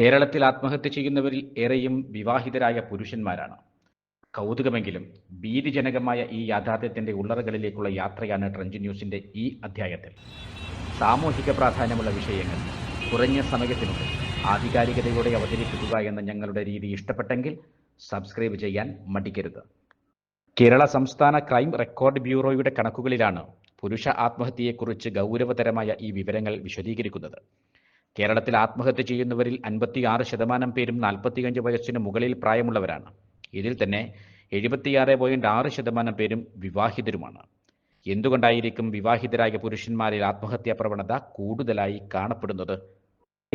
കേരളത്തിൽ ആത്മഹത്യ ചെയ്യുന്നവരിൽ ഏറെയും വിവാഹിതരായ പുരുഷന്മാരാണ്. കൗതുകമെങ്കിലും ഭീതിജനകമായ ഈ യാഥാർത്ഥ്യത്തിന്റെ ഉള്ളറകളിലേക്കുള്ള യാത്രയാണ് ട്രഞ്ച് ന്യൂസിന്റെ ഈ അധ്യായത്തിൽ. സാമൂഹിക പ്രാധാന്യമുള്ള വിഷയങ്ങൾ കുറഞ്ഞ സമയത്തിനുള്ളിൽ ആധികാരികതയോടെ അവതരിപ്പിക്കുക എന്ന ഞങ്ങളുടെ രീതി ഇഷ്ടപ്പെട്ടെങ്കിൽ സബ്സ്ക്രൈബ് ചെയ്യാൻ മടിക്കരുത്. കേരള സംസ്ഥാന ക്രൈം റെക്കോർഡ് ബ്യൂറോയുടെ കണക്കുകളിലാണ് പുരുഷ ആത്മഹത്യയെക്കുറിച്ച് ഗൗരവതരമായ ഈ വിവരങ്ങൾ വിശദീകരിക്കുന്നത്. കേരളത്തിൽ ആത്മഹത്യ ചെയ്യുന്നവരിൽ അൻപത്തിയാറ് ശതമാനം പേരും നാൽപ്പത്തിയഞ്ച് വയസ്സിന് മുകളിൽ പ്രായമുള്ളവരാണ്. ഇതിൽ തന്നെ എഴുപത്തിയാറ് പോയിന്റ് ആറ് ശതമാനം പേരും വിവാഹിതരുമാണ്. എന്തുകൊണ്ടായിരിക്കും വിവാഹിതരായ പുരുഷന്മാരിൽ ആത്മഹത്യാ പ്രവണത കൂടുതലായി കാണപ്പെടുന്നത്?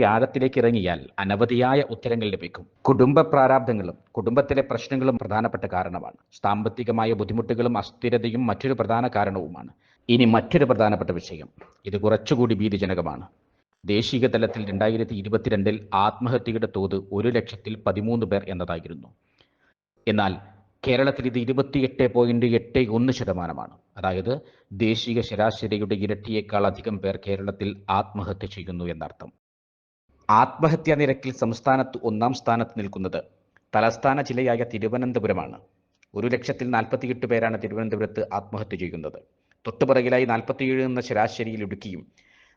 ആഴത്തിലേക്ക് ഇറങ്ങിയാൽ അനവധിയായ ഉത്തരങ്ങൾ ലഭിക്കും. കുടുംബ പ്രാരാബ്ദങ്ങളും കുടുംബത്തിലെ പ്രശ്നങ്ങളും പ്രധാനപ്പെട്ട കാരണമാണ്. സാമ്പത്തികമായ ബുദ്ധിമുട്ടുകളും അസ്ഥിരതയും മറ്റൊരു പ്രധാന കാരണവുമാണ്. ഇനി മറ്റൊരു പ്രധാനപ്പെട്ട വിഷയം. ഇത് കുറച്ചുകൂടി ഭീതിജനകമാണ്. ദേശീയ തലത്തിൽ രണ്ടായിരത്തി ഇരുപത്തിരണ്ടിൽ ആത്മഹത്യയുടെ തോത് ഒരു ലക്ഷത്തിൽ പതിമൂന്ന് പേർ എന്നതായിരുന്നു. എന്നാൽ കേരളത്തിൽ ഇത് ഇരുപത്തിയെട്ട് പോയിന്റ് എട്ട് ഒന്ന് ശതമാനമാണ്. അതായത് ദേശീയ ശരാശരിയുടെ ഇരട്ടിയേക്കാൾ അധികം പേർ കേരളത്തിൽ ആത്മഹത്യ ചെയ്യുന്നു എന്നർത്ഥം. ആത്മഹത്യാ നിരക്കിൽ സംസ്ഥാനത്ത് ഒന്നാം സ്ഥാനത്ത് നിൽക്കുന്നത് തലസ്ഥാന ജില്ലയായ തിരുവനന്തപുരമാണ്. ഒരു ലക്ഷത്തിൽ നാൽപ്പത്തിയെട്ട് പേരാണ് തിരുവനന്തപുരത്ത് ആത്മഹത്യ ചെയ്യുന്നത്. തൊട്ടുപിറകിലായി നാൽപ്പത്തിയേഴ് എന്ന ശരാശരിയിൽ ഇടുക്കിയും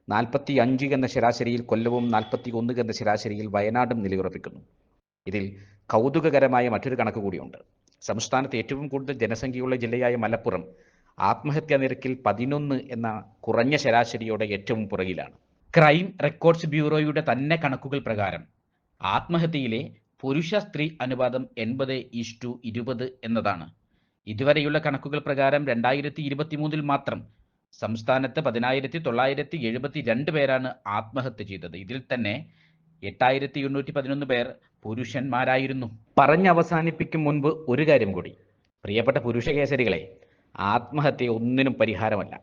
നാൽപ്പത്തി അഞ്ച് എന്ന ശരാശരിയിൽ കൊല്ലവും നാൽപ്പത്തി ഒന്ന് എന്ന ശരാശരിയിൽ വയനാടും നിലയുറപ്പിക്കുന്നു. ഇതിൽ കൗതുകകരമായ മറ്റൊരു കണക്ക് കൂടിയുണ്ട്. സംസ്ഥാനത്ത് ഏറ്റവും കൂടുതൽ ജനസംഖ്യയുള്ള ജില്ലയായ മലപ്പുറം ആത്മഹത്യാ നിരക്കിൽ പതിനൊന്ന് എന്ന കുറഞ്ഞ ശരാശരിയോടെ ഏറ്റവും പുറകിലാണ്. ക്രൈം റെക്കോർഡ്സ് ബ്യൂറോയുടെ തന്നെ കണക്കുകൾ പ്രകാരം ആത്മഹത്യയിലെ പുരുഷ സ്ത്രീ അനുപാതം എൺപത് ഈസ്റ്റു ഇരുപത് എന്നതാണ്. ഇതുവരെയുള്ള കണക്കുകൾ പ്രകാരം രണ്ടായിരത്തി ഇരുപത്തിമൂന്നിൽ മാത്രം സംസ്ഥാനത്ത് പതിനായിരത്തി തൊള്ളായിരത്തി എഴുപത്തി രണ്ട് പേരാണ് ആത്മഹത്യ ചെയ്തത്. ഇതിൽ തന്നെ എട്ടായിരത്തി എണ്ണൂറ്റി പതിനൊന്ന് പേർ പുരുഷന്മാരായിരുന്നു. പറഞ്ഞു അവസാനിപ്പിക്കും മുൻപ് ഒരു കാര്യം കൂടി. പ്രിയപ്പെട്ട പുരുഷ കേസരികളെ ആത്മഹത്യ ഒന്നിനും പരിഹാരമല്ല.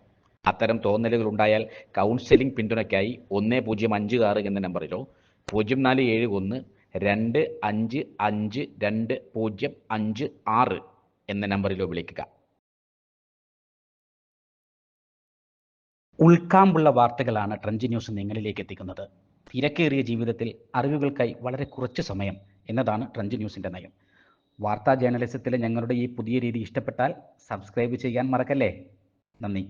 അത്തരം തോന്നലുകൾ ഉണ്ടായാൽ കൗൺസിലിംഗ് പിന്തുണയ്ക്കായി ഒന്ന് പൂജ്യം അഞ്ച് ആറ് എന്ന നമ്പറിലോ പൂജ്യം നാല് ഏഴ് ഒന്ന് രണ്ട് അഞ്ച് അഞ്ച് രണ്ട് പൂജ്യം അഞ്ച് ആറ് എന്ന നമ്പറിലോ വിളിക്കുക. ഉൾക്കാമ്പുള്ള വാർത്തകളാണ് ട്രഞ്ച് ന്യൂസ് നിങ്ങളിലേക്ക് എത്തിക്കുന്നത്. തിരക്കേറിയ ജീവിതത്തിൽ അറിവുകൾക്കായി വളരെ കുറച്ച് സമയം എന്നതാണ് ട്രഞ്ച് ന്യൂസിന്റെ നയം. വാർത്താ ജേർണലിസത്തിലെ ഞങ്ങളുടെ ഈ പുതിയ രീതി ഇഷ്ടപ്പെട്ടാൽ സബ്സ്ക്രൈബ് ചെയ്യാൻ മറക്കല്ലേ? നന്ദി.